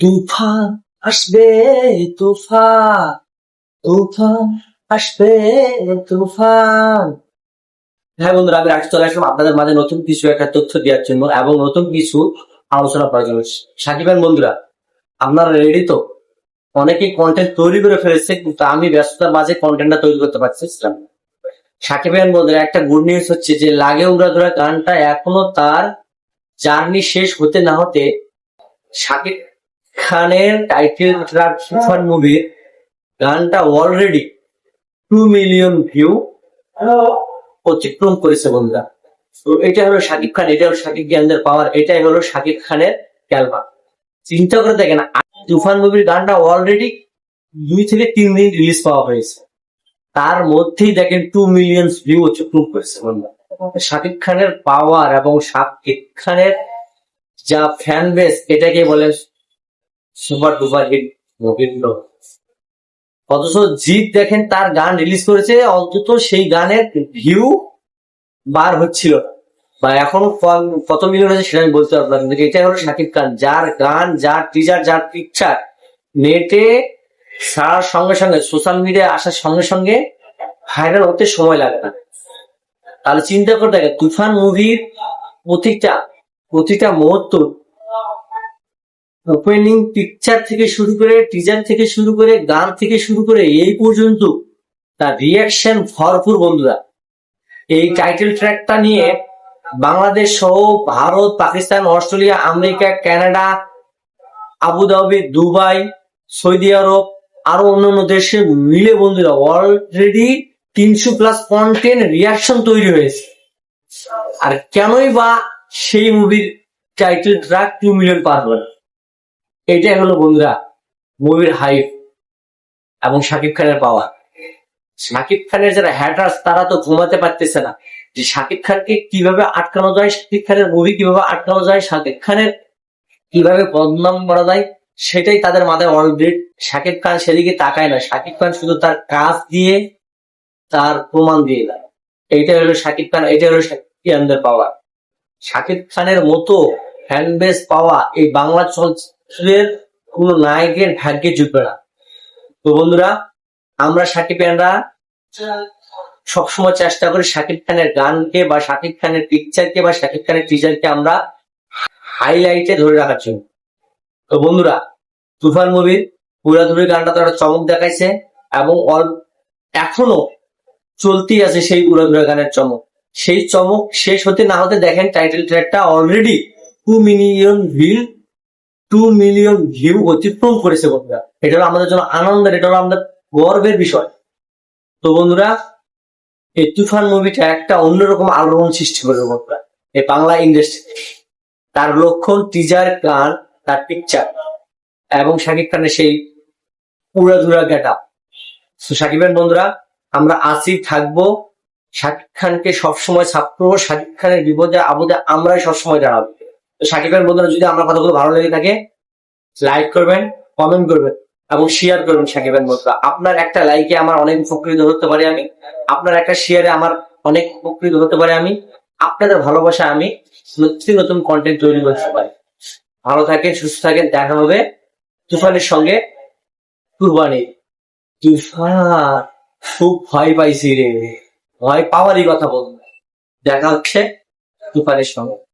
তুফান আসবে তুফান তুফান আসবে তুফান হ্যাঁ বন্ধুরা, আমি আজকে চলে আসলাম আপনাদের মাঝে নতুন কিছু একটা তথ্য দেওয়ার জন্য এবং নতুন কিছু আলোচনা করার জন্য। সাকিবের বন্ধুরা, আপনারা রেডি তো? অনেকেই কন্টেন্ট তৈরি করে ফেলেছে, কিন্তু আমি ব্যস্ততার মাঝে কন্টেন্টটা তৈরি করতে পারছিলাম না। সাকিবের বন্ধুরা, একটা গুড নিউজ হচ্ছে যে, লাগে উড়া ধরা গানটা এখনও তার জার্নি শেষ হতে না হতে শাকিব খানের টাইটেল ট্রাক তুফান মুভির গানটা অলরেডি টু মিলিয়ন ভিউ অতিক্রম করেছে বন্ধুরা। তো এটা হলো শাকিব খান এটা হলো শাকিব জ্ঞানদের পাওয়ার এটাই হলো শাকিব খানের ক্যালমা চিন্তা করে দেখেন, তুফান মুভির গানটা অলরেডি দুই থেকে তিন দিন রিলিজ পাওয়া হয়েছে। তার মধ্যেই দেখেন টু মিলিয়ন ভিউ অতিক্রম করেছে বন্ধুরা। শাকিব খানের পাওয়ার এবং শাকিব খানের যা ফ্যান বেস এটাকে বলে সুপার ডুপার হিট মুভির অথচ জিৎ দেখেন তার গান রিলিজ করেছে, অন্তত সেই গানের ভিউ বার হচ্ছিল বা এখনও কত মিলিয়ন আছে সেটা আমি বলতে পারব না, কিন্তু এটা হলো শাকিব খান। যার গান, যার টিজার যার পিকচার নেটে ছাড়ার সঙ্গে সঙ্গে সোশ্যাল মিডিয়ায় আসার সঙ্গে সঙ্গে ভাইরাল হতে সময় লাগে না। তাহলে চিন্তা করে দেখেন তুফান মুভির প্রতিটা প্রতিটা মুহূর্ত ওপেনিং পিকচার থেকে শুরু করে টিজার থেকে শুরু করে, গান থেকে শুরু করে, এই পর্যন্ত তার রিয়াকশন ভরপুর বন্ধুরা এই টাইটেল ট্র্যাকটা নিয়ে বাংলাদেশ সহ Bharat, Pakistan, Australia, America, Canada Abu Dhabi Dubai, Saudi Arab, আরও অন্যান্য দেশে মিলে বন্ধুরা অলরেডি তিনশো প্লাস কন্টেন্ট রিয়াকশন তৈরি হয়েছে আর কেনই বা সেই মুভির টাইটেল ট্র্যাক টু মিলিয়ন পার না? এটাই হলো বন্ধুরা মুভির হাইপ এবং শাকিব খানের পাওয়া। শাকিব খানের যারা হ্যাটার্স তারা তো ঘুমাতে পারতেছে না। যে শাকিব খানকে কীভাবে আটকানো যায় শাকিব খানের মুভি কীভাবে আটকানো যায় শাকিব খানের কীভাবে বদনাম করা যায়, সেটাই তাদের মাথায় অলরেডি শাকিব খান সেদিকে তাকায় না। শাকিব খান শুধু তার কাজ দিয়ে তার প্রমাণ দিয়ে দেয়। এইটাই হলো শাকিব খান এটা হলো শাকিব খানদের পাওয়া। শাকিব খানের মতো ফ্যান বেস পাওয়া এই বাংলা চলচ্চিত্রের কোন নায়কের ভাগ্যে জুটবে না। তো বন্ধুরা, আমরা শাকিব খানরা সবসময় চেষ্টা করি শাকিব খানের গানকে বা শাকিব খানের পিকচারকে বা শাকিব খানের টিচারকে আমরা হাইলাইটে ধরে রাখার জন্য। তো বন্ধুরা, তুফান মুভির পুরাধুরি গানটা তো একটা চমক দেখাইছে এবং এখনও চলতেই আছে সেই উড়াধুরা গানের চমক। সেই চমক শেষ হতে না হতে দেখেন title ট্র্যাকটা already two million view two million view অতিক্রম করেছে বন্ধুরা। এটা হলো আমাদের জন্য আনন্দের এটা হলো আমাদের গর্বের বিষয়। তো বন্ধুরা, এই তুফান মুভিটা একটা অন্যরকম আলোড়ন সৃষ্টি করবে বন্ধুরা, এই বাংলা ইন্ডাস্ট্রি তার লক্ষণ টিজার গান, তার পিকচার এবং শাকিব খানের সেই উড়াধুরা গেট আপ তো সাকিবের বন্ধুরা, আমরা আছি, থাকব। শাকিব খানকে সবসময় ছাত্র শাকিব খানের বিপদে আপদে আমরাই সবসময় দাঁড়াবো। তো সাকিবের বন্ধুরা, যদি আমার কথাগুলো ভালো লেগে থাকে লাইক করবেন কমেন্ট করবেন, এবং শেয়ার করবেন সাকিবের বন্ধুরা। আপনার একটা লাইকে আমার অনেক উপকৃত হতে পারি আমি। আপনার একটা শেয়ারে আমার অনেক উপকৃত হতে পারি আমি। আপনাদের ভালোবাসা আমি নতুন নতুন কন্টেন্ট তৈরি করতে পারি। ভালো থাকেন, সুস্থ থাকেন, দেখা হবে তুফানের সঙ্গে কুরবানি। তুফান, খুব ভয় পাইছি রে। ভয় পাওয়ারই কথা বলব। দেখা হচ্ছে তুফানের সঙ্গে।